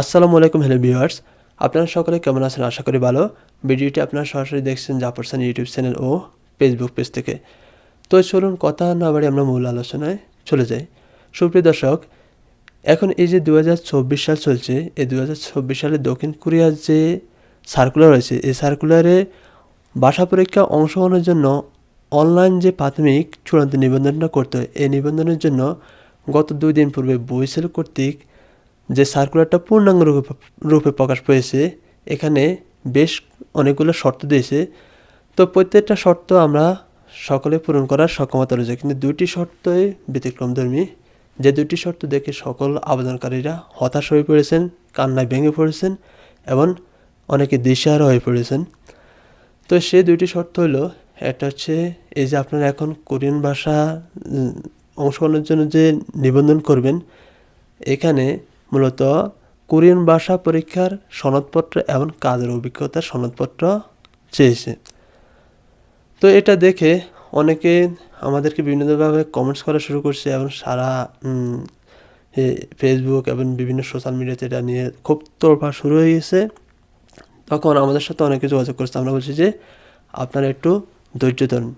আসসালামু আলাইকুম, hello viewers. আপনারা সকলে কেমন আছেন? আশা করি ভালো। ভিডিওটি আপনারা সরাসরি দেখছেন জাপারসান ইউটিউব চ্যানেল ও ফেসবুক পেজ থেকে। তো চলুন কথা না বাড়ি আমরা মূল আলোচনায় চলে যাই। সুপ্রিয় দর্শক, এখন এই যে দু হাজার চব্বিশ সাল চলছে, এই দু হাজার চব্বিশ সালে দক্ষিণ কোরিয়ার যে সার্কুলার রয়েছে, এই সার্কুলারে ভাষা পরীক্ষা অংশগ্রহণের জন্য অনলাইন যে প্রাথমিক চূড়ান্ত নিবন্ধনটা করতে হয়, এই নিবন্ধনের জন্য গত দুই দিন পূর্বে বইসেল কর্তৃক যে সার্কুলারটা পূর্ণাঙ্গ রূপে রূপে প্রকাশ পেয়েছে, এখানে বেশ অনেকগুলো শর্ত দিয়েছে। তো প্রত্যেকটা শর্ত আমরা সকলে পূরণ করার সক্ষমতা রয়েছে। কিন্তু দুইটি শর্তই ব্যতিক্রমধর্মী যে দুটি শর্ত দেখে সকল আবেদনকারীরা হতাশ হয়ে পড়েছেন, কান্নায় ভেঙে পড়েছেন এবং অনেকে দিশেহারা হয়ে পড়েছেন। তো সে দুইটি শর্ত হলো, একটা হচ্ছে এই যে আপনারা এখন কোরিয়ান ভাষা অংশগ্রহণের জন্য যে নিবন্ধন করবেন, এখানে মূলত কোরিয়ান ভাষা পরীক্ষার সনদপত্র এবং কাজের অভিজ্ঞতার সনদপত্র চেয়েছে। তো এটা দেখে অনেকে আমাদেরকে বিভিন্নভাবে কমেন্টস করা শুরু করছে এবং সারা ফেসবুক এবং বিভিন্ন সোশ্যাল মিডিয়াতে এটা নিয়ে খুব তোড়ফা শুরু হয়ে গেছে। তখন আমাদের সাথে অনেকে যোগাযোগ করছে। আমরা বলছি যে, আপনারা একটু ধৈর্য ধরুন।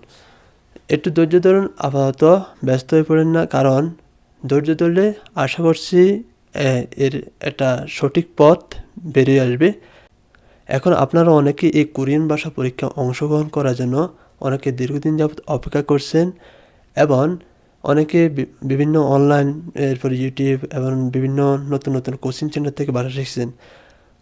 একটু ধৈর্য ধরুন, আপাতত ব্যস্ত হয়ে পড়েন না। কারণ ধৈর্য ধরলে আশা করছি এর একটা সঠিক পথ বেরিয়ে আসবে। এখন আপনারা অনেকে এই কোরিয়ান ভাষা পরীক্ষা অংশগ্রহণ করার জন্য অনেকে দীর্ঘদিন যাবৎ অপেক্ষা করছেন এবং অনেকে বিভিন্ন অনলাইন এরপর ইউটিউব এবং বিভিন্ন নতুন নতুন কোচিং সেন্টার থেকে ভাষা শিখছেন।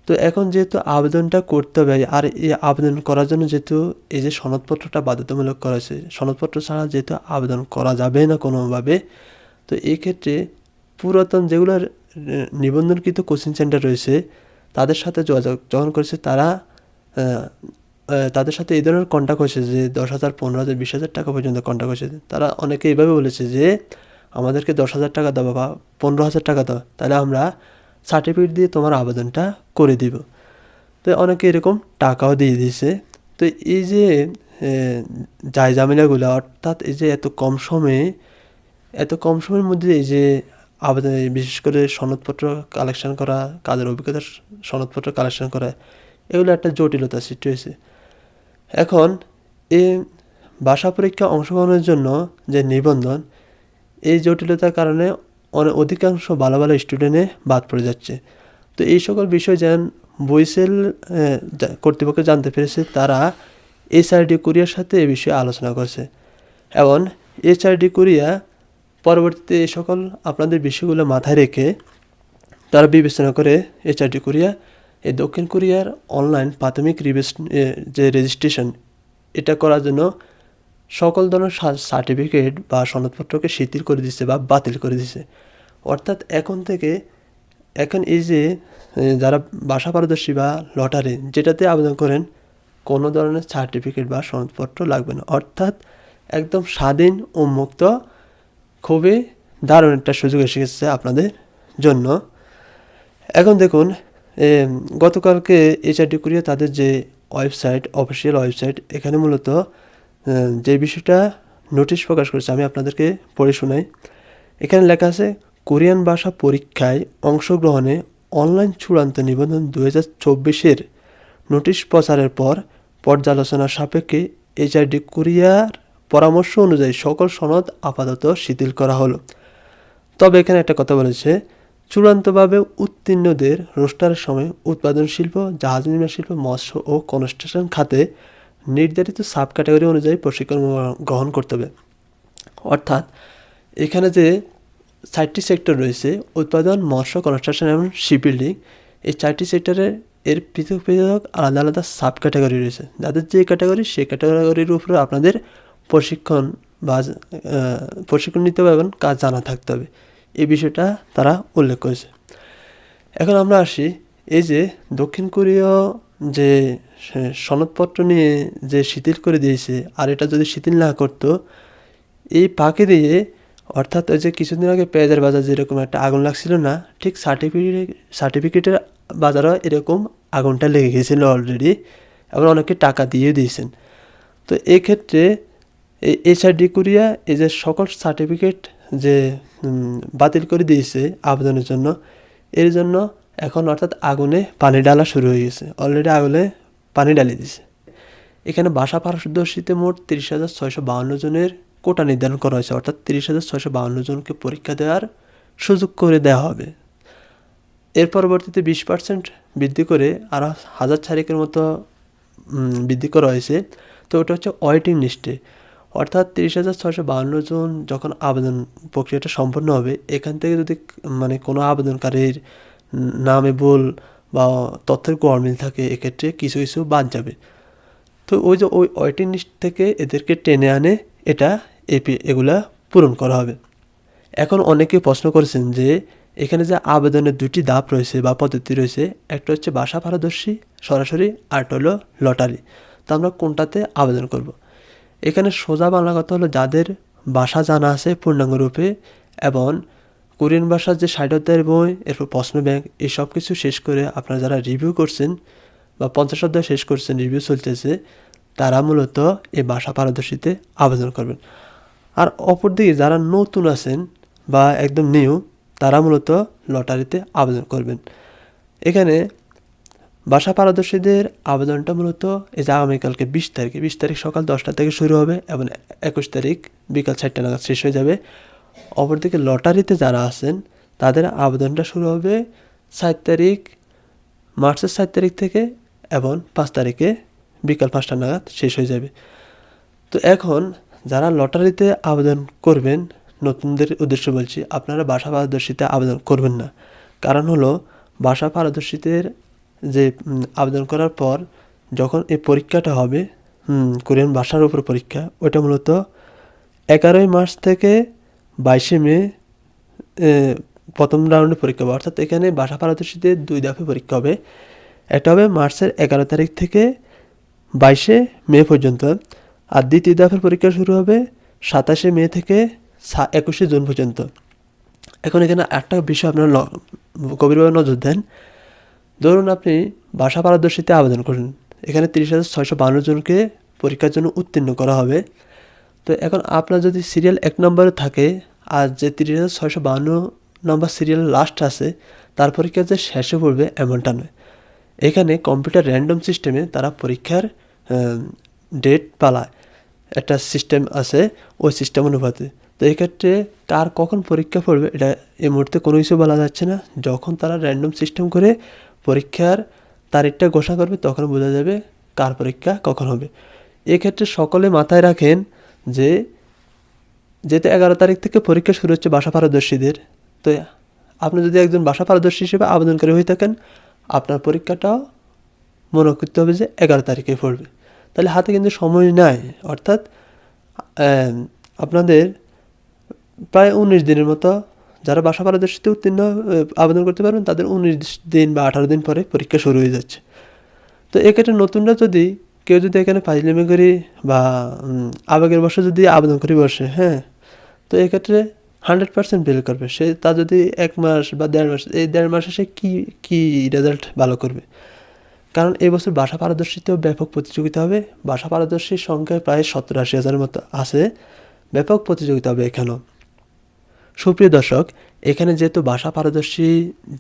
তো এখন যেহেতু আবেদনটা করতে হবে, আর এই আবেদন করার জন্য যেহেতু এই যে সনদপত্রটা বাধ্যতামূলক করা হয়েছে, সনদপত্র ছাড়া যেহেতু আবেদন করা যাবে না কোনোভাবে, তো এই ক্ষেত্রে পুরাতন যেগুলো নিবন্ধনকৃত কোচিং সেন্টার রয়েছে তাদের সাথে যোগাযোগ যখন করেছে তারা তাদের সাথে এই ধরনের কন্ট্যাক্ট হয়েছে যে দশ হাজার পনেরো হাজার বিশ হাজার টাকা পর্যন্ত কন্ট্যাক্ট হয়েছে। তারা অনেকে এইভাবে বলেছে যে আমাদেরকে দশ হাজার টাকা দাও বা পনেরো হাজার টাকা দাও তাহলে আমরা সার্টিফিকেট দিয়ে তোমার আবেদনটা করে দিব। তো অনেকে এরকম টাকাও দিয়ে দিয়েছে। তো এই যে আহ, জামিলাগুলো অর্থাৎ এই যে এত কম সময়ে এত কম সময়ের মধ্যে এই যে আবেদন বিশেষ করে সনদপত্র কালেকশন করা, কাজের অভিজ্ঞতার সনদপত্র কালেকশন করা, এগুলো একটা জটিলতা সৃষ্টি হয়েছে। এখন এই ভাষা পরীক্ষা অংশগ্রহণের জন্য যে নিবন্ধন, এই জটিলতার কারণে অনেক অধিকাংশ ভালো ভালো স্টুডেন্টে বাদ পড়ে যাচ্ছে। তো এই সকল বিষয় যেন বইসেল কর্তৃপক্ষ জানতে পেরেছে, তারা এইচআরডি কোরিয়ার সাথে এ বিষয়ে আলোচনা করছে। এবং এইচআরডি কোরিয়া পরবর্তীতে এই সকল আপনাদের বিষয়গুলো মাথায় রেখে তারা বিবেচনা করে এইচআরডি কোরিয়া, এই দক্ষিণ কোরিয়ার অনলাইন প্রাথমিক যে রেজিস্ট্রেশন, এটা করার জন্য সকল ধরনের সার্টিফিকেট বা সনদপত্রকে শিথিল করে দিচ্ছে বা বাতিল করে দিচ্ছে অর্থাৎ এখন থেকে, এখন এই যে যারা বাসা পারদর্শী বা লটারি, যেটাতে আবেদন করেন, কোনো ধরনের সার্টিফিকেট বা সনদপত্র লাগবে না। অর্থাৎ একদম স্বাধীন ও মুক্ত খুবই দারুণ একটা সুযোগ এসে গেছে আপনাদের জন্য। এখন দেখুন গতকালকে এইচআরডি কোরিয়া তাদের যে ওয়েবসাইট, অফিসিয়াল ওয়েবসাইট, এখানে মূলত যে বিষয়টা নোটিশ প্রকাশ করেছে, আমি আপনাদেরকে পড়ে শোনাই। এখানে লেখা আছে, কোরিয়ান ভাষা পরীক্ষায় অংশগ্রহণে অনলাইন চূড়ান্ত নিবন্ধন দু হাজার চব্বিশের নোটিশ প্রচারের পর পর্যালোচনার সাপেক্ষে এইচআরডি কোরিয়ার পরামর্শ অনুযায়ী সকল সনদ আপাতত শিথিল করা হলো। তবে এখানে একটা কথা বলেছে, চূড়ান্তভাবে উত্তীর্ণদের রোস্টারের সময় উৎপাদন শিল্প, জাহাজ নির্মাণ শিল্প, মৎস্য ও কনস্ট্রাকশন খাতে নির্ধারিত সাব ক্যাটাগরি অনুযায়ী প্রশিক্ষণ গ্রহণ করতে হবে। অর্থাৎ এখানে যে চারটি সেক্টর রয়েছে, উৎপাদন, মৎস্য, কনস্ট্রাকশন এবং শিপবিল্ডিং, এই চারটি সেক্টরে এর পৃথক পৃথক আলাদা আলাদা সাব ক্যাটাগরি রয়েছে। যাদের যে ক্যাটাগরি সেই ক্যাটাগরির উপরে আপনাদের প্রশিক্ষণ বা প্রশিক্ষণ নিতে হবে এবং কাজ জানা থাকতে হবে। এই বিষয়টা তারা উল্লেখ করেছে। এখন আমরা আসি, এই যে দক্ষিণ কোরীয় যে সনদপত্র নিয়ে যে শিথিল করে দিয়েছে, আর এটা যদি শিথিল না করতো, এই পাকে দিয়ে, অর্থাৎ ওই যে কিছুদিন আগে পেঁয়াজের বাজার যেরকম একটা আগুন লাগছিল না, ঠিক সার্টিফিকেট, সার্টিফিকেটের বাজারও এরকম আগুনটা লেগে গেছিল অলরেডি এবং অনেকে টাকা দিয়ে দিয়েছেন। তো এই ক্ষেত্রে এই এইচআরডি কোরিয়া এই যে সকল সার্টিফিকেট যে বাতিল করে দিয়েছে আবেদনের জন্য, এর জন্য এখন অর্থাৎ আগুনে পানি ডালা শুরু হয়ে গেছে। অলরেডি আগুনে পানি ডালিয়ে দিয়েছে। এখানে বাসা পারদর্শীতে মোট তিরিশ হাজার ছয়শো বাউন্ন জনের কোটা নির্ধারণ করা হয়েছে। অর্থাৎ তিরিশ হাজার ছয়শো বাউন্ন জনকে পরীক্ষা দেওয়ার সুযোগ করে দেওয়া হবে। এর পরবর্তীতে বিশ পার্সেন্ট বৃদ্ধি করে আরও হাজার ছাড়িকের মতো বৃদ্ধি করা হয়েছে। তো ওটা হচ্ছে ওয়েটিং লিস্টে অর্থাৎ তিরিশ হাজার ছশো বাহান্ন জন যখন আবেদন প্রক্রিয়াটা সম্পন্ন হবে, এখান থেকে যদি মানে কোনো আবেদনকারীর নামে ভুল বা তথ্যের গরমিল থাকে, এক্ষেত্রে কিছু কিছু বাদ যাবে। তো ওই যে ওই ওয়েটিং লিস্ট থেকে এদেরকে টেনে আনে, এটা এপি, এগুলা পূরণ করা হবে। এখন অনেকে প্রশ্ন করেছেন যে এখানে যে আবেদনের দুটি ধাপ রয়েছে বা পদ্ধতি রয়েছে, একটা হচ্ছে বাসা পারদর্শী, সরাসরি আরটা হলো লটারি। তো আমরা কোনটাতে আবেদন করব। এখানে সোজা বাংলা কথা হলো যাদের বাসা জানা আছে পূর্ণাঙ্গ রূপে এবং কোরিয়ান ভাষার যে ষাট অধ্যায়ের বই, এরপর প্রশ্ন ব্যাংক এই সব কিছু শেষ করে আপনারা যারা রিভিউ করছেন বা পঞ্চাশ অধ্যায় শেষ করছেন রিভিউ চলতেছে, তারা মূলত এই ভাষা পারদর্শীতে আবেদন করবেন। আর অপরদিকে যারা নতুন আছেন বা একদম নিউ তারা মূলত লটারিতে আবেদন করবেন। এখানে বাসা পারদর্শীদের আবেদনটা মূলত এই যে আগামীকালকে বিশ তারিখে, বিশ তারিখ সকাল দশটা থেকে শুরু হবে এবং একুশ তারিখ বিকাল চারটা নাগাদ শেষ হয়ে যাবে। অপরদিকে লটারিতে যারা আছেন, তাদের আবেদনটা শুরু হবে সাত তারিখ, মার্চের সাত তারিখ থেকে এবং পাঁচ তারিখে বিকাল পাঁচটা নাগাদ শেষ হয়ে যাবে। তো এখন যারা লটারিতে আবেদন করবেন, নতুনদের উদ্দেশ্য বলছি, আপনারা বাসা পারদর্শিতে আবেদন করবেন না। কারণ হলো, বাসা পারদর্শিতের যে আবেদন করার পর যখন এই পরীক্ষাটা হবে কোরিয়ান ভাষার উপর পরীক্ষা ওটা মূলত এগারোই মার্চ থেকে বাইশে মে প্রথম রাউন্ডে পরীক্ষা হবে। অর্থাৎ এখানে বাসা পারদর্শীতে দুই দফে পরীক্ষা হবে। একটা হবে মার্চের এগারো তারিখ থেকে বাইশে মে পর্যন্ত। আর দ্বিতীয় দফের পরীক্ষা শুরু হবে সাতাশে মে থেকে একুশে জুন পর্যন্ত। এখন এখানে একটা বিষয় আপনার গভীরভাবে নজর দেন। ধরুন আপনি বাসা পারদর্শীতে আবেদন করুন। এখানে তিরিশ হাজার ছয়শো বান্ন জনকে পরীক্ষার জন্য উত্তীর্ণ করা হবে। তো এখন আপনার যদি সিরিয়াল এক নম্বরে থাকে, আর যে তিরিশ হাজার ছয়শো বান্ন নম্বর সিরিয়াল লাস্ট আছে, তার পরীক্ষা যে শেষে পড়বে এমনটা নয়। এখানে কম্পিউটার র্যান্ডম সিস্টেমে তারা পরীক্ষার ডেট পালায়। একটা সিস্টেম আছে, ওই সিস্টেম অনুপাতে। তো এক্ষেত্রে কার কখন পরীক্ষা পড়বে, এটা এই মুহূর্তে কোনো কিছু বলা যাচ্ছে না। যখন তারা র্যান্ডম সিস্টেম করে পরীক্ষার তারিখটা ঘোষণা করবে, তখন বোঝা যাবে কার পরীক্ষা কখন হবে। এক্ষেত্রে সকলে মাথায় রাখেন যে যেহেতু এগারো তারিখ থেকে পরীক্ষা শুরু হচ্ছে বাসা পারদর্শীদের, তো আপনি যদি একজন বাসা পারদর্শী হিসেবে আবেদনকারী হয়ে থাকেন, আপনার পরীক্ষাটাও মনে করতে হবে যে এগারো তারিখে পড়বে। তাহলে হাতে কিন্তু সময় নাই, অর্থাৎ আপনাদের প্রায় উনিশ দিনের মতো যারা বাসা ভাড়া পারদর্শিতে উত্তীর্ণ আবেদন করতে পারবেন, তাদের উনিশ দিন বা আঠারো দিন পরে পরীক্ষা শুরু হয়ে যাচ্ছে। তো এক্ষেত্রে নতুনরা যদি কেউ যদি এখানে ফাইজলামি করি বা আবেগের বসে যদি আবেদন করি বসে হ্যাঁ তো এক্ষেত্রে হান্ড্রেড পার্সেন্ট ফেল করবে। সে, তা যদি এক মাস বা দেড় মাস, এই দেড় মাসে সে কী কী রেজাল্ট ভালো করবে? কারণ এই বছর বাসা পারদর্শিতেও ব্যাপক প্রতিযোগিতা হবে। বাসা পারদর্শীর সংখ্যায় প্রায় সত্তর আশি হাজারের মতো আছে। ব্যাপক প্রতিযোগিতা হবে এখানেও। সুপ্রিয় দর্শক, এখানে যেহেতু ভাষা পারদর্শী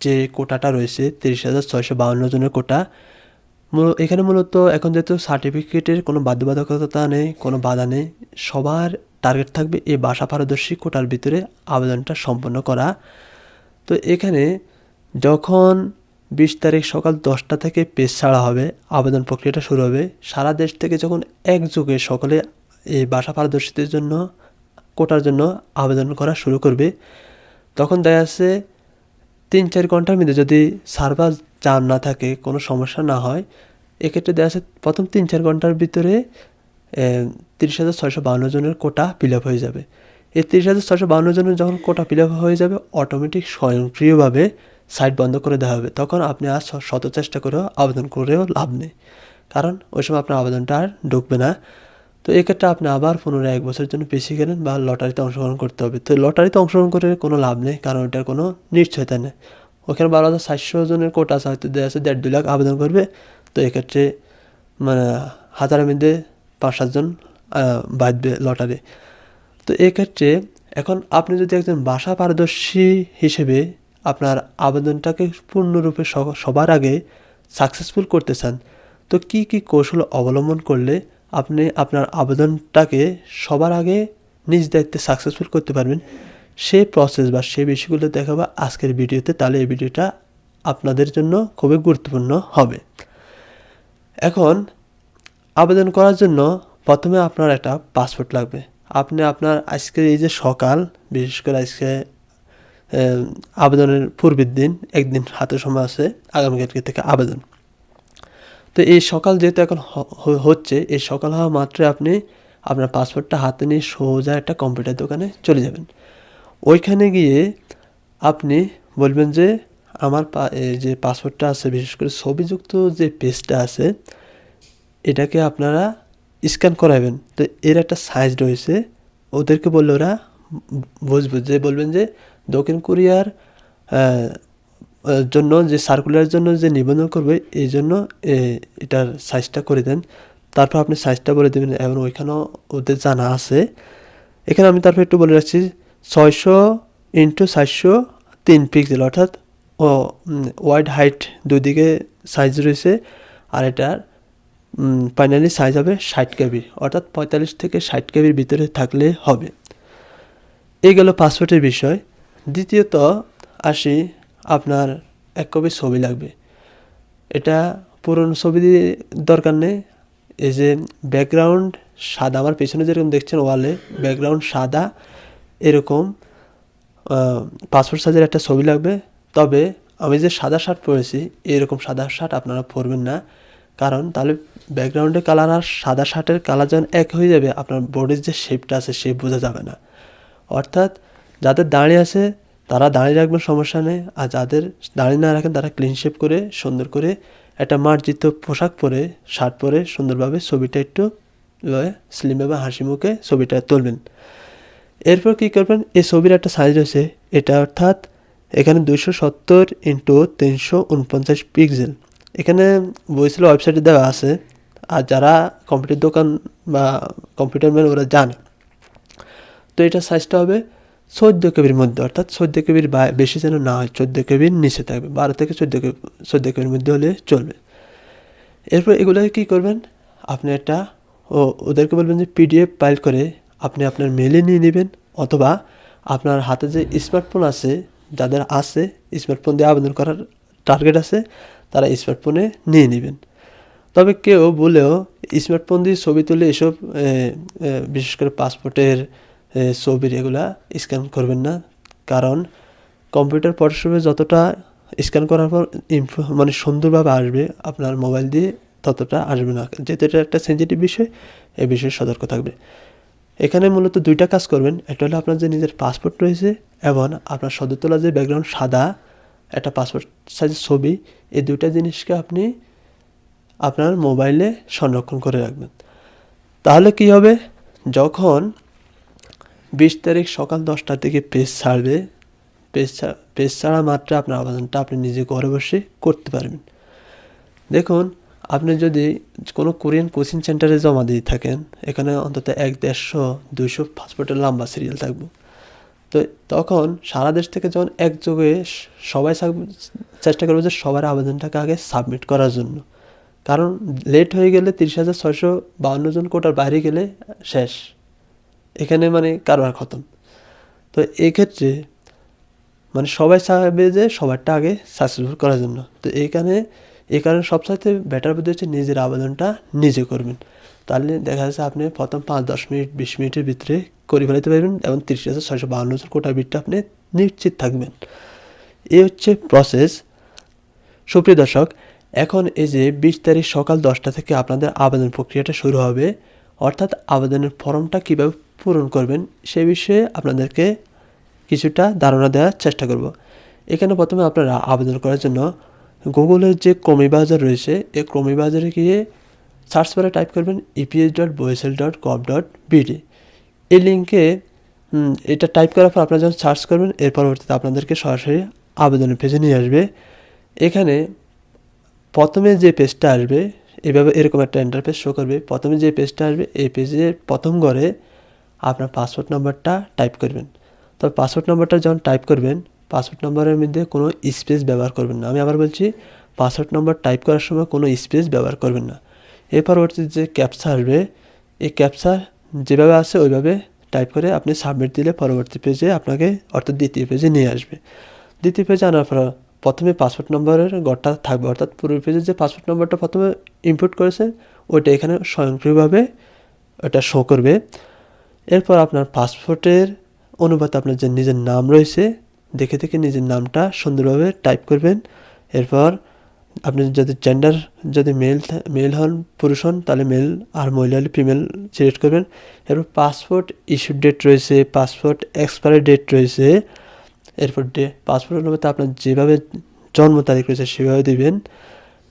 যে কোটাটা রয়েছে, তিরিশ হাজার ছয়শো বাউন্ন জনের কোটা এখানে মূলত এখন যেহেতু সার্টিফিকেটের কোনো বাধ্যবাধকতা নেই, কোনো বাধা নেই, সবার টার্গেট থাকবে এই ভাষা পারদর্শী কোটার ভিতরে আবেদনটা সম্পন্ন করা। তো এখানে যখন বিশ তারিখ সকাল দশটা থেকে পেজ ছাড়া হবে, আবেদন প্রক্রিয়াটা শুরু হবে, সারা দেশ থেকে যখন একযোগে সকলে এই ভাষা পারদর্শীদের জন্য কোটার জন্য আবেদন করা শুরু করবে। তখন দেখা যাচ্ছে তিন চার ঘণ্টার মধ্যে যদি সার্ভার জাম না থাকে, কোনো সমস্যা না হয়, এক্ষেত্রে দেখা যাচ্ছে প্রথম তিন চার ঘণ্টার ভিতরে তিরিশ হাজার ছয়শো বাউন্ন জনের কোটা ফিল আপ হয়ে যাবে। এই তিরিশ হাজার ছয়শো বাউন্ন জনের যখন কোটা ফিল আপ হয়ে যাবে অটোমেটিক স্বয়ংক্রিয়ভাবে সাইট বন্ধ করে দেওয়া হবে। তখন আপনি আর শত চেষ্টা করেও আবেদন করেও লাভ নেই। কারণ ওই সময় আপনার আবেদনটা আর ঢুকবে না। তো এক্ষেত্রে আপনি আবার পুনরায় এক বছরের জন্য পেশি গেলেন বা লটারিতে অংশগ্রহণ করতে হবে। তো লটারিতে অংশগ্রহণ করে কোনো লাভ নেই, কারণ ওটার কোনো নিশ্চয়তা নেই। ওখানে বারো হাজার সাতশো জনের কোট আছে, হয়তো দেওয়া আছে, দেড় দুই লাখ আবেদন করবে। তো এক্ষেত্রে মানে হাজারের মধ্যে পাঁচ সাতজন বাঁধবে লটারি। তো এক্ষেত্রে এখন আপনি যদি একজন বাসা পারদর্শী হিসেবে আপনার আবেদনটাকে পূর্ণরূপে সবার আগে সাকসেসফুল করতে চান, তো কি কি কৌশল অবলম্বন করলে আপনি আপনার আবেদনটাকে সবার আগে নিজ দায়িত্বে সাকসেসফুল করতে পারবেন। সে প্রসেস বা সে বিষয়গুলো দেখাবো আজকের ভিডিওতে, তাহলে এই ভিডিওটা আপনাদের জন্য খুবই গুরুত্বপূর্ণ হবে। এখন, আবেদন করার জন্য প্রথমে আপনার একটা পাসপোর্ট লাগবে। আপনি আপনার আজকের এই যে সকাল, বিশেষ করে আজকে আবেদনের পূর্বের দিন, একদিন হাতে সময় আছে, আগামীকালকে থেকে আবেদন। তো এই সকাল যেহেতু এখন হচ্ছে, এই সকাল হওয়া মাত্রই আপনি আপনার পাসপোর্টটা হাতে নিয়ে সোজা একটা কম্পিউটার দোকানে চলে যাবেন। ওইখানে গিয়ে আপনি বলবেন যে, আমার যে পাসপোর্টটা আছে, বিশেষ করে ছবিযুক্ত যে পেজটা আছে, এটাকে আপনারা স্ক্যান করাবেন। তো এর একটা সাইজ রয়েছে। ওদেরকে বললে ওরা বুঝব যে, বলবেন যে, দক্ষিণ কোরিয়ার জন্য যে সার্কুলারের জন্য যে নিবন্ধন করবে, এই জন্য এটার সাইজটা করে দেন। তারপর আপনি সাইজটা বলে দেবেন এবং ওইখানেও ওদের জানা আছে। এখানে আমি তারপর একটু বলে রাখছি, ছয়শো ইন্টু সাতশো তিন পিক্সেল অর্থাৎ, ও ওয়াইড হাইট দুই দিকে সাইজ রয়েছে। আর এটার ফাইনালি সাইজ হবে ষাট কেবি, অর্থাৎ পঁয়তাল্লিশ থেকে ষাট কেবির ভিতরে থাকলে হবে। এই গেল পাসপোর্টের বিষয়। দ্বিতীয়ত, আসি আপনার এক কপি ছবি লাগবে। এটা পুরনো ছবি দরকার নেই। এই যে ব্যাকগ্রাউন্ড সাদা, আমার পেছনে যেরকম দেখছেন ওয়ালে ব্যাকগ্রাউন্ড সাদা, এরকম পাসপোর্ট সাইজের একটা ছবি লাগবে। তবে আমি যে সাদা শার্ট পরেছি, এরকম সাদা শার্ট আপনারা পরবেন না। কারণ তাহলে ব্যাকগ্রাউন্ডের কালার আর সাদা শার্টের কালার যখন এক হয়ে যাবে, আপনার বডির যে শেপটা আছে শেপ বোঝা যাবে না। অর্থাৎ যাদের দাঁড়িয়ে আছে তারা দাঁড়িয়ে রাখবেন সমস্যা নেই। আর যাদের দাঁড়িয়ে না রাখেন তারা ক্লিন শেপ করে, সুন্দর করে একটা মার্জিত পোশাক পরে শার্ট পরে সুন্দরভাবে ছবিটা একটু স্লিমভাবে হাসি মুখে ছবিটা তুলবেন। এরপর কী করবেন? এই ছবির একটা সাইজ রয়েছে। এটা অর্থাৎ এখানে দুশো সত্তর ইন্টু তিনশো উনপঞ্চাশ পিক্সেল এখানে বইছিল ওয়েবসাইটে দেওয়া আছে। আর যারা কম্পিউটার দোকান বা কম্পিউটার ম্যান ওরা জানে। তো এটা সাইজটা হবে চোদ্দ কেবির মধ্যে, অর্থাৎ চোদ্দ কেবির বেশি যেন না হয়, চোদ্দ কেবির নিচে থাকবে, বারো থেকে চোদ্দ কেবি, চোদ্দ কেবির মধ্যে হলে চলবে। এরপর এগুলোকে কী করবেন? আপনি একটা, ও, ওদেরকে বলবেন যে পিডিএফ ফাইল করে আপনি আপনার মেলে নিয়ে নেবেন, অথবা আপনার হাতে যে স্মার্টফোন আছে, যাদের আছে স্মার্টফোন দিয়ে আবেদন করার টার্গেট আছে, তারা স্মার্টফোনে নিয়ে নেবেন। তবে কেউ বলেও স্মার্টফোন দিয়ে ছবি তুলে এসব বিশেষ করে পাসপোর্টের ছবির এগুলা স্ক্যান করবেন না। কারণ কম্পিউটার পরিষেবা যতটা স্ক্যান করার পর ইনফো মানে সুন্দরভাবে আসবে আপনার মোবাইল দিয়ে, ততটা আসবে না। যেহেতু এটা একটা সেন্সিটিভ বিষয়, এ বিষয়ে সতর্ক থাকবে। এখানে মূলত দুইটা কাজ করবেন। একটা হলো আপনার যে নিজের পাসপোর্ট রয়েছে এবং আপনার সদ্য তোলা যে ব্যাকগ্রাউন্ড সাদা, একটা পাসপোর্ট সাইজের ছবি, এই দুইটা জিনিসকে আপনি আপনার মোবাইলে সংরক্ষণ করে রাখবেন। তাহলে কি হবে? যখন বিশ তারিখ সকাল দশটার থেকে পেজ ছাড়বে। পেজ ছাড়া পেজ ছাড়া মাত্র আপনার আবেদনটা আপনি নিজে ঘরে বসে করতে পারবেন। দেখুন, আপনি যদি কোনো কোরিয়ান কোচিং সেন্টারে জমা দিয়ে থাকেন, এখানে অন্তত এক দেড়শো, দুইশো পাসপোর্টের লম্বা সিরিয়াল থাকব। তো তখন সারা দেশ থেকে যখন একযোগে সবাই সাব- চেষ্টা করবে যে সবার আবেদনটাকে আগে সাবমিট করার জন্য। কারণ লেট হয়ে গেলে তিরিশ হাজার ছয়শো বাউন্ন জন কোটার বাইরে গেলে শেষ। এখানে মানে কারবার খতম। তো এক্ষেত্রে মানে সবাই চাইবে যে সবারটা আগে সাকসেসফুল করার জন্য। তো এইখানে এই কারণে সবসাথে বেটার বুদ্ধি হচ্ছে নিজের আবেদনটা নিজে করবেন। তাহলে দেখা যাচ্ছে আপনি প্রথম পাঁচ, দশ মিনিট, বিশ মিনিটের ভিতরে করে ফেলাতে পারবেন এবং তিরিশ হাজার ছয়শো বাহান্ন জন কোটা বিটটা আপনি নিশ্চিত থাকবেন। এই হচ্ছে প্রসেস সুপ্রিয় দর্শক, এখন এই যে বিশ তারিখ সকাল দশটা থেকে আপনাদের আবেদন প্রক্রিয়াটা শুরু হবে, অর্থাৎ আবেদনের ফর্মটা কীভাবে পূরণ করবেন, সে বিষয়ে আপনাদেরকে কিছুটা ধারণা দেওয়ার চেষ্টা করব। এখানে প্রথমে আপনারা আবেদন করার জন্য গুগলের যে ক্রমি বাজার রয়েছে, এই ক্রমি বাজারে গিয়ে সার্চ করে টাইপ করবেন EPS dot BOESL dot gov dot BD এই লিঙ্কে এটা টাইপ করার পর আপনারা যখন সার্চ করবেন, এর পরবর্তীতে আপনাদেরকে সরাসরি আবেদনের পেজে নিয়ে আসবে। এখানে প্রথমে যে পেজটা আসবে, এভাবে এরকম একটা ইন্টারফেস শো করবে। প্রথমে যে পেজটা আসবে, এই পেজের প্রথম ঘরে আপনার পাসওয়ার্ড নাম্বারটা টাইপ করবেন। তবে পাসওয়ার্ড নাম্বারটা যখন টাইপ করবেন পাসওয়ার্ড নাম্বারের মধ্যে কোনো স্পেস ব্যবহার করবেন না। আমি আবার বলছি পাসওয়ার্ড নাম্বার টাইপ করার সময় কোনো স্পেস ব্যবহার করবেন না। এর পরবর্তীতে যে ক্যাপসা আসবে, এই ক্যাপসা যেভাবে আছে ওইভাবে টাইপ করে আপনি সাবমিট দিলে পরবর্তী পেজে আপনাকে, অর্থাৎ দ্বিতীয় পেজে নিয়ে আসবে। দ্বিতীয় পেজে আনার পর প্রথমে পাসওয়ার্ড নম্বরের গড়টা থাকবে, অর্থাৎ পূর্ব পেজে যে পাসওয়ার্ড নম্বরটা প্রথমে ইনপুট করেছেন ওইটা এখানে স্বয়ংক্রিয়ভাবে ওটা শো করবে। এরপর আপনার পাসপোর্টের অনুপাতে আপনার যে নিজের নাম রয়েছে, দেখে দেখে নিজের নামটা সুন্দরভাবে টাইপ করবেন। এরপর আপনি যদি জেন্ডার যদি মেল মেল হন, পুরুষ হন, তাহলে মেল আর মহিলা হলে ফিমেল সিলেক্ট করবেন। এরপর পাসপোর্ট ইস্যু ডেট রয়েছে পাসপোর্ট এক্সপায়ারি ডেট রয়েছে। এরপর ডে পাসপোর্ট অনুপাতে আপনার যেভাবে জন্ম তারিখ রয়েছে, সেভাবে দিবেন।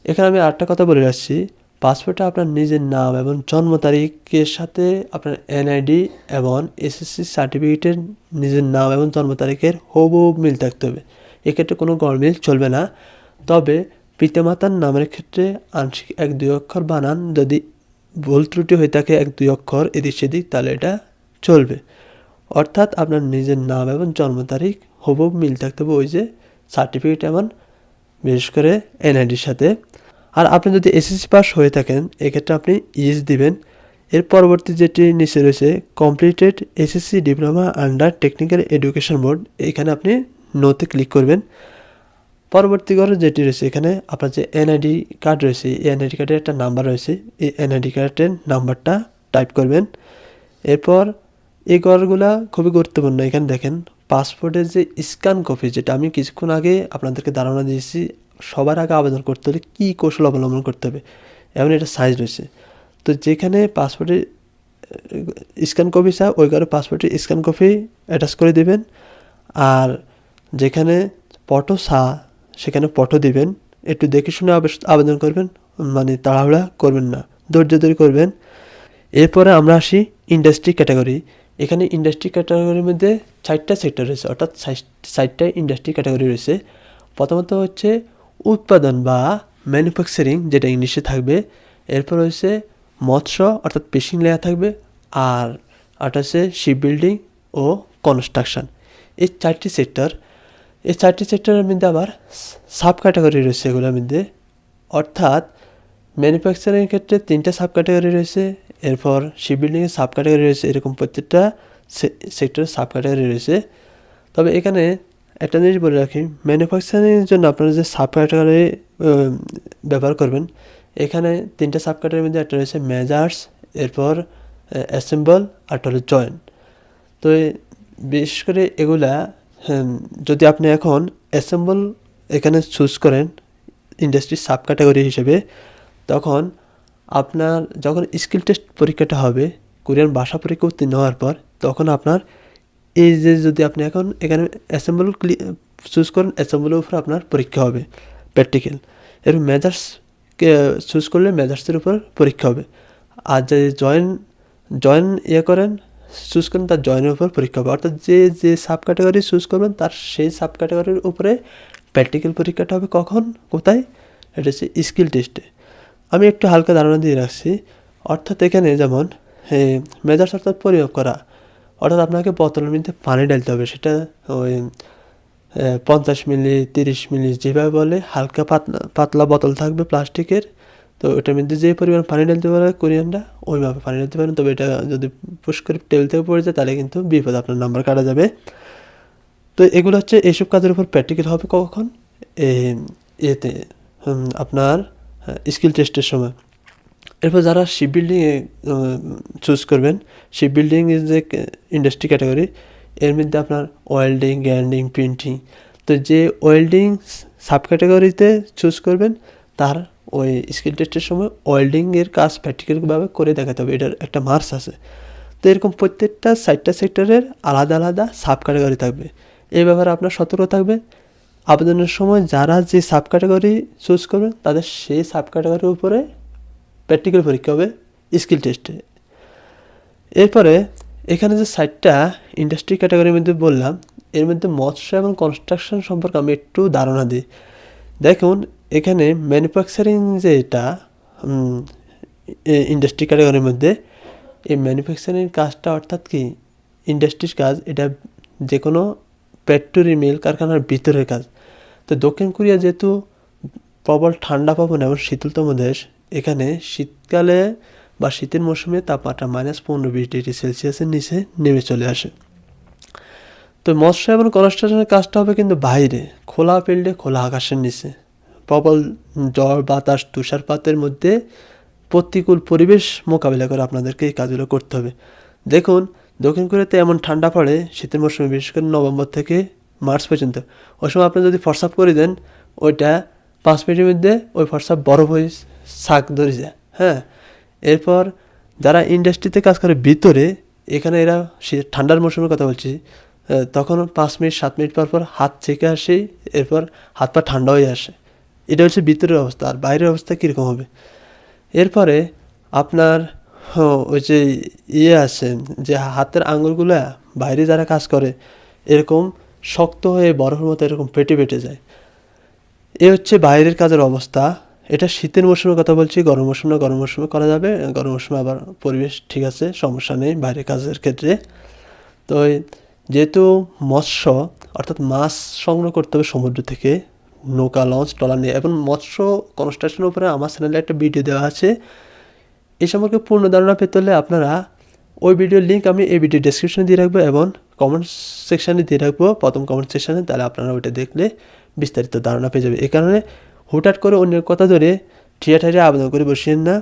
এখানে আমি আরেকটা কথা বলে রাখছি। পাসপোর্টে আপনার নিজের নাম এবং জন্ম তারিখের সাথে আপনার এনআইডি এবং এসএসসি সার্টিফিকেটের নিজের নাম এবং জন্ম তারিখের হবু মিল থাকতে হবে। এক্ষেত্রে কোনো গড়মিল চলবে না। তবে পিতামাতার নামের ক্ষেত্রে আংশিক এক দুই অক্ষর বানান। যদি ভুল ত্রুটি হয়ে থাকে এক দুই অক্ষর এদিক সেদিক, তাহলে এটা চলবে। অর্থাৎ আপনার নিজের নাম এবং জন্ম তারিখ হবু মিল থাকতে হবে ওই যে সার্টিফিকেট এবং বিশেষ করে এনআইডির সাথে। আর আপনি যদি এসএসসি পাস হয়ে থাকেন, এক্ষেত্রে আপনি ইএস দিবেন। এর পরবর্তী যেটি নিচে রয়েছে completed SSC diploma under technical education board এখানে আপনি নোতে ক্লিক করবেন। পরবর্তী ঘরে যেটি রয়েছে, এখানে আপনার যে এনআইডি কার্ড রয়েছে, এই এনআইডি কার্ডের একটা নাম্বার রয়েছে, এই এনআইডি কার্ডের নাম্বারটা টাইপ করবেন। এরপর এই ঘরগুলা খুবই গুরুত্বপূর্ণ। এখানে দেখেন পাসপোর্টের যে স্ক্যান কপি যেটা আমি কিছুক্ষণ আগে আপনাদেরকে ধারণা দিয়েছি সবার আগে আবেদন করতে হলে কী কৌশল অবলম্বন করতে হবে? এমন এটা সাইজ রয়েছে। তো যেখানে পাসপোর্টের স্ক্যান কপি চা ওই ঘরে পাসপোর্টের স্ক্যান কপি অ্যাটাচ করে দেবেন। আর যেখানে পটো সা সেখানে পটো দিবেন। একটু দেখে শুনে আবেদন করবেন মানে তাড়াহুড়া করবেন না, ধৈর্য ধরে করবেন। এরপরে আমরা আসি ইন্ডাস্ট্রি ক্যাটাগরি এখানে ইন্ডাস্ট্রি ক্যাটাগরির মধ্যে চারটা সেক্টর রয়েছে, অর্থাৎ চারটা ইন্ডাস্ট্রি ক্যাটাগরি রয়েছে। প্রথমত হচ্ছে উৎপাদন বা ম্যানুফ্যাকচারিং যেটা ইংলিশে থাকবে, এরপর হচ্ছে মৎস্য, অর্থাৎ ফিশিং লেয়ার থাকবে, আর আরটা হচ্ছে শিপ বিল্ডিং ও কনস্ট্রাকশন এই চারটি সেক্টর এই চারটি সেক্টরের মধ্যে আবার সাব ক্যাটাগরি রয়েছে এগুলোর মধ্যে। অর্থাৎ ম্যানুফ্যাকচারিংয়ের ক্ষেত্রে তিনটা সাব ক্যাটাগরি রয়েছে, এরপর শিপ বিল্ডিংয়ের সাব ক্যাটাগরি রয়েছে, এরকম প্রত্যেকটা সেক্টরের সাব ক্যাটাগরি রয়েছে। তবে এখানে একটা জিনিস বলে রাখি ম্যানুফ্যাকচারিংয়ের জন্য আপনারা যে সাব ব্যবহার করবেন, এখানে তিনটা সাব মধ্যে একটা রয়েছে মেজার্স এরপর অ্যাসেম্বল আর হলো জয়েন তো বিশেষ করে এগুলা যদি আপনি এখন অ্যাসেম্বল এখানে চুজ করেন ইন্ডাস্ট্রি সাব ক্যাটাগরি হিসেবে, তখন আপনার যখন স্কিল টেস্ট পরীক্ষাটা হবে, কোরিয়ান ভাষা পরীক্ষা উত্তীর্ণ হওয়ার পর, তখন আপনার এই যে যদি আপনি এখন এখানে অ্যাসেম্বল চুজ করেন অ্যাসেম্বলের উপর আপনার পরীক্ষা হবে প্র্যাকটিক্যাল এর মেজার্সকে চুজ করলে মেজার্সের উপর পরীক্ষা হবে। আর যদি জয়েন জয়েন ইয়ে করেন চুজ করেন, তার জয়েনের উপর পরীক্ষা হবে। অর্থাৎ যে যে সাব ক্যাটাগরি চুজ করবেন, তার সেই সাব ক্যাটাগরির উপরে প্র্যাকটিক্যাল পরীক্ষাটা হবে কখন, কোথায়? এটা হচ্ছে স্কিল টেস্টে আমি একটু হালকা ধারণা দিয়ে রাখছি। অর্থাৎ এখানে যেমন মেজার্স অর্থাৎ পরিমাপ করা। অর্থাৎ আপনাকে বোতলের মধ্যে পানি ঢালতে হবে, সেটা ওই পঞ্চাশ মিলি, তিরিশ মিলি, যেভাবে বলে হালকা পাতলা পাতলা বোতল থাকবে প্লাস্টিকের। তো ওটার মধ্যে যে পরিমাণ পানি ঢালতে পারে কোরিয়ানরা, ওইভাবে পানি ঢালতে পারেন। তবে এটা যদি পুশ টেবিল থেকে পড়ে যায়, তাহলে কিন্তু বিপদ আপনার নাম্বার কাটা যাবে। তো এগুলো হচ্ছে এইসব কাজের উপর প্র্যাকটিক্যাল হবে কখন? এতে আপনার স্কিল টেস্টের সময়। এরপর যারা শিপ বিল্ডিংয়ে চুজ করবেন শিপ বিল্ডিং ইজ যে ইন্ডাস্ট্রি ক্যাটাগরি এর মধ্যে আপনার ওয়েল্ডিং গ্যান্ডিং প্রিন্টিং তো যে ওয়েল্ডিং সাব ক্যাটাগরিতে চুজ করবেন, তার ওই স্কিল টেস্টের সময় ওয়েল্ডিংয়ের কাজ প্র্যাকটিক্যালভাবে করে দেখাতে হবে। এটার একটা মার্কস আছে। তো এরকম প্রত্যেকটা সাইটটা সেক্টরের আলাদা আলাদা সাব ক্যাটাগরি থাকবে। এই ব্যাপারে আপনার সতর্ক থাকবে। আবেদনের সময় যারা যে সাব ক্যাটাগরি চুজ করবেন, তাদের সেই সাব ক্যাটাগরির উপরে প্র্যাকটিক্যাল পরীক্ষা হবে স্কিল টেস্টে এরপরে, এখানে যে সাইটটা ইন্ডাস্ট্রি ক্যাটাগরির মধ্যে বললাম, এর মধ্যে মৎস্য এবং কনস্ট্রাকশন সম্পর্কে আমি একটু ধারণা দিই। দেখুন, এখানে ম্যানুফ্যাকচারিং যে এটা ইন্ডাস্ট্রি ক্যাটাগরির মধ্যে, এই ম্যানুফ্যাকচারিং কাজটা অর্থাৎ কি ইন্ডাস্ট্রির কাজ, এটা যে কোনো ফ্যাক্টরি মিল কারখানার ভিতরের কাজ। তো দক্ষিণ কোরিয়া যেহেতু প্রবল ঠান্ডা পাবন এবং শীতলতম দেশ এখানে শীতকালে বা শীতের মৌসুমে তাপমাত্রা মাইনাস পনেরো বিশ ডিগ্রি সেলসিয়াসের নিচে নেমে চলে আসে। তো মৎস্য এবং কনস্ট্রাকশনের কাজটা হবে কিন্তু বাইরে, খোলা ফিল্ডে খোলা আকাশের নিচে। প্রবল ঝড়, বাতাস, তুষারপাতের মধ্যে প্রতিকূল পরিবেশ মোকাবিলা করে আপনাদেরকে এই কাজগুলো করতে হবে। দেখুন, দক্ষিণ কোরিয়াতে এমন ঠান্ডা পড়ে, শীতের মৌসুমে বিশেষ করে নভেম্বর থেকে মার্চ পর্যন্ত, ওই সময় আপনি যদি ফর্সাপ করে দেন, ওইটা পাঁচ মিনিটের মধ্যে ওই ফর্সাপ বরফ হয়ে শাক ধরে যায় হ্যাঁ? এরপর যারা ইন্ডাস্ট্রিতে কাজ করে ভিতরে, এখানে এরা ঠান্ডার মৌসুমের কথা বলছি তখন পাঁচ মিনিট, সাত মিনিট পর পর হাত চেকে আসে, এরপর হাত পা ঠান্ডা হয়ে আসে। এটা হচ্ছে ভিতরের অবস্থা, আর বাইরের অবস্থা কীরকম হবে? এরপরে আপনার ওই যে ইয়ে আছে, যে হাতের আঙুলগুলো বাইরে যারা কাজ করে, এরকম শক্ত হয়ে বরফের মতো এরকম পেটে পেটে যায়। এ হচ্ছে বাইরের কাজের অবস্থা এটা শীতের মৌসুমের কথা বলছি, গরম মৌসুম না গরম মৌসুমে করা যাবে, গরম মৌসুমে আবার পরিবেশ ঠিক আছে, সমস্যা নেই বাইরের কাজের ক্ষেত্রে। তো যেহেতু মৎস্য, অর্থাৎ মাছ সংগ্রহ করতে হবে সমুদ্র থেকে, নৌকা, লঞ্চ, ট্রলার নিয়ে, এবং মৎস্য কনস্ট্রাকশনের উপরে আমার চ্যানেলে একটা ভিডিও দেওয়া আছে। এই সম্পর্কে পূর্ণ ধারণা পেতে হলে আপনারা ওই ভিডিওর লিঙ্ক আমি এই ভিডিও ডেসক্রিপশনে দিয়ে রাখব এবং কমেন্ট সেকশানে দিয়ে রাখব। প্রথম কমেন্ট সেকশানে তাহলে আপনারা ওইটা দেখলে বিস্তারিত ধারণা পেয়ে যাবে। এই কারণে হুটহাট করে অন্যের কথা ধরে থিয়েটারে আবেদন করে বসিয়েন না।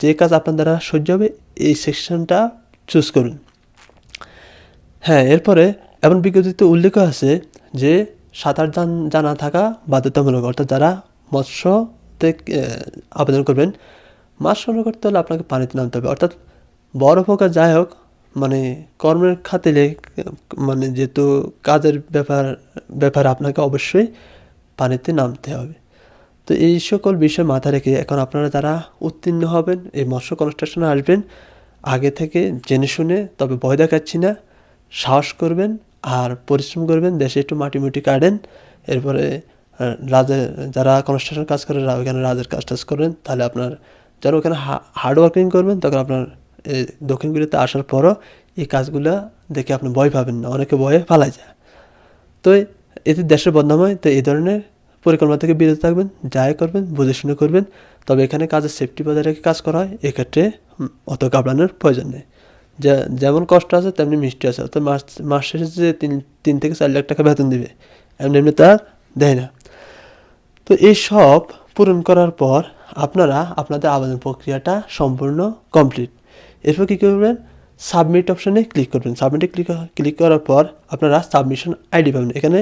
যে কাজ আপনার দ্বারা সহ্য হবে, এই সেকশনটা চুজ করুন। হ্যাঁ এরপরে এমন বিজ্ঞপ্তিতে উল্লেখ আছে যে সাঁতার জান থাকা বাধ্যতামূলক, অর্থাৎ যারা মৎস্যতে আবেদন করবেন, মাছ সংগ্রহ করতে হলে আপনাকে পানিতে নামতে হবে। অর্থাৎ বড় আর যাই হোক মানে কর্মের খাতিরে মানে যেহেতু কাজের ব্যাপার ব্যাপার আপনাকে অবশ্যই পানিতে নামতে হবে। তো এই সকল বিষয় মাথায় রেখে এখন আপনারা যারা উত্তীর্ণ হবেন, এই মৎস্য কনস্ট্রাকশনে আসবেন, আগে থেকে জেনে শুনে, তবে ভয় দেখাচ্ছি না, সাহস করবেন আর পরিশ্রম করবেন, দেশে একটু মাটি মুটি কাটেন, এরপরে রাজের যারা কনস্ট্রাকশন কাজ করে ওখানে রাজের কাজ টাজ করবেন তাহলে আপনার, যারা ওখানে হার্ড ওয়ার্কিং করবেন, তখন আপনার এই দক্ষিণগুলিতে আসার পরও এই কাজগুলো দেখে আপনি ভয় পাবেন না, অনেকে ভয়ে পালাই যায়। তো এতে দেশের বদনাম হয় তো এই ধরনের পরিকল্পনা থেকে বিরত থাকবেন, যাই করবেন, বুঝে শুনে করবেন। তবে এখানে কাজের সেফটি বজায় রেখে কাজ করা হয়, এক্ষেত্রে অত ঘাবড়ানোর প্রয়োজন নেই। যেমন কষ্ট আছে, তেমনি মিষ্টি আছে। অর্থাৎ মাস মাস শেষে যে তিন তিন থেকে চার লাখ টাকা বেতন দিবে, এমনি এমনি তা দেয় না। তো এই সব পূরণ করার পর আপনারা আপনাদের আবেদন প্রক্রিয়াটা সম্পূর্ণ কমপ্লিট এরপর কী করবেন? সাবমিট অপশানে ক্লিক করবেন। সাবমিটে ক্লিক ক্লিক করার পর আপনারা সাবমিশন আইডি পাবেন। এখানে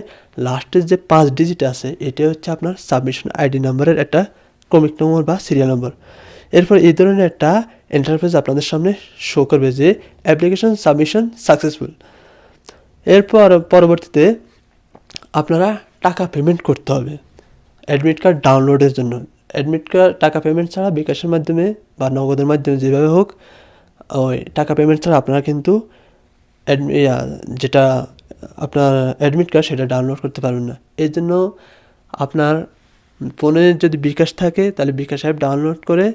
লাস্টের যে পাঁচ ডিজিট আছে, এটা হচ্ছে আপনার সাবমিশন আইডি নাম্বারের একটা ক্রমিক নম্বর বা সিরিয়াল নম্বর এরপর এই ধরনের একটা ইন্টারফেস আপনাদের সামনে শো করবে যে অ্যাপ্লিকেশন সাবমিশন সাকসেসফুল এরপর পরবর্তীতে আপনারা টাকা পেমেন্ট করতে হবে। অ্যাডমিট কার্ড ডাউনলোডের জন্য। অ্যাডমিট কার্ড টাকা পেমেন্ট ছাড়া বিকাশের মাধ্যমে বা নগদের মাধ্যমে যেভাবে হোক ওই টাকা পেমেন্ট ছাড়া আপনারা কিন্তু যেটা আপনার অ্যাডমিট কার্ড সেটা ডাউনলোড করতে পারবেন না। এই জন্য আপনার ফোনে যদি বিকাশ থাকে, তাহলে বিকাশ অ্যাপ ডাউনলোড করে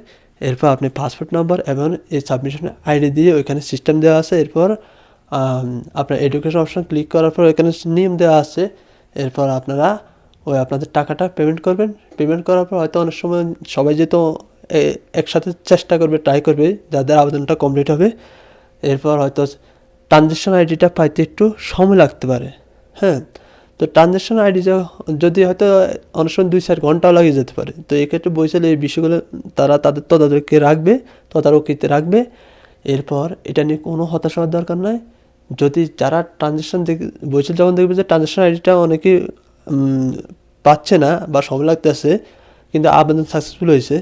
এরপর আপনি পাসপোর্ট নাম্বার এবং এই সাবমিশন আইডি দিয়ে ওইখানে সিস্টেম দেওয়া আছে। এরপর আপনার এডুকেশন অপশন ক্লিক করার পর ওইখানে নিয়ম দেওয়া আছে। এরপর আপনারা ওই আপনাদের টাকাটা পেমেন্ট করবেন। পেমেন্ট করার পর হয়তো অনেক সময় সবাই যেহেতু একসাথে চেষ্টা করবে ট্রাই করবে, যাদের আবেদনটা কমপ্লিট হবে। এরপর হয়তো ট্রানজেকশন আইডিটা পাইতে একটু সময় লাগতে পারে হ্যাঁ? তো ট্রানজেকশন আইডি যদি হয়তো অনেক সময় দুই চার ঘন্টাও লাগিয়ে যেতে পারে, তো এক্ষেত্রে বইসালে এই বিষয়গুলো তারা তাদের তদারকে রাখবে, তদারকিতে রাখবে। এরপর এটা নিয়ে কোনো হতাশ হওয়ার দরকার নয় যদি যারা ট্রানজেকশন দেখ বইসাল যখন দেখবে যে ট্রানজেকশন আইডিটা অনেকেই পাচ্ছে না বা সময় লাগতেছে, কিন্তু আবেদন সাকসেসফুল হয়েছে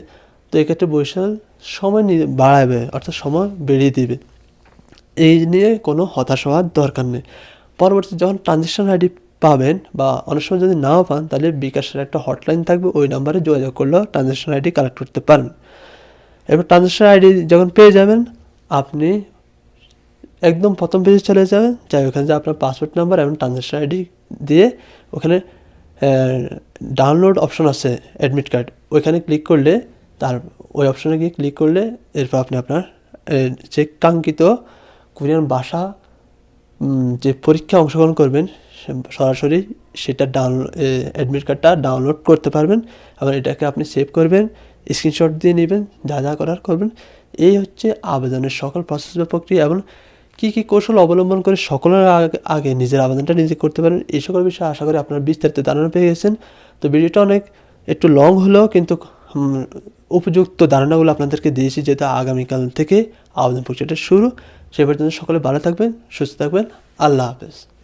তো এক্ষেত্রে বৈশাল সময় বাড়াবে, অর্থাৎ সময় বেড়িয়ে দিবে। এই নিয়ে কোনো হতাশ হওয়ার দরকার নেই। পরবর্তী যখন ট্রানজেকশন আইডি পাবেন বা অনেক সময় যদি নাও পান, তাহলে বিকাশের একটা হটলাইন থাকবে, ওই নাম্বারে যোগাযোগ করলেও ট্রানজেকশন আইডি কালেক্ট করতে পারেন এবার ট্রানজেকশন আইডি যখন পেয়ে যাবেন, আপনি একদম প্রথম পেজে চলে যাবেন, যাই ওখানে যে আপনার পাসপোর্ট নাম্বার এবং ট্রানজেকশন আইডি দিয়ে ওখানে ডাউনলোড অপশন আছে অ্যাডমিট কার্ড ওইখানে ক্লিক করলে তার ওই অপশনে গিয়ে ক্লিক করলে এরপর আপনি আপনার যে কাঙ্ক্ষিত কোরিয়ান ভাষা যে পরীক্ষা অংশগ্রহণ করবেন সরাসরি সেটা ডাউন অ্যাডমিট কার্ডটা ডাউনলোড করতে পারবেন এবং এটাকে আপনি সেভ করবেন স্ক্রিনশট দিয়ে নেবেন, যা যা করার করবেন। এই হচ্ছে আবেদনের সকল প্রসেস বা প্রক্রিয়া এবং কী কী কৌশল অবলম্বন করে সকলের আগে- নিজের আবেদনটা নিজে করতে পারেন, এই সকল বিষয়ে আশা করি আপনার বিস্তারিত ধারণা পেয়ে গেছেন। তো ভিডিওটা অনেক একটু লং হলেও কিন্তু উপযুক্ত ধারণাগুলো আপনাদেরকে দিয়েছি যেটা আগামীকাল থেকে আবেদন প্রক্রিয়াটা শুরু। সে পর্যন্ত সকলে ভালো থাকবেন, সুস্থ থাকবেন। আল্লাহ হাফেজ।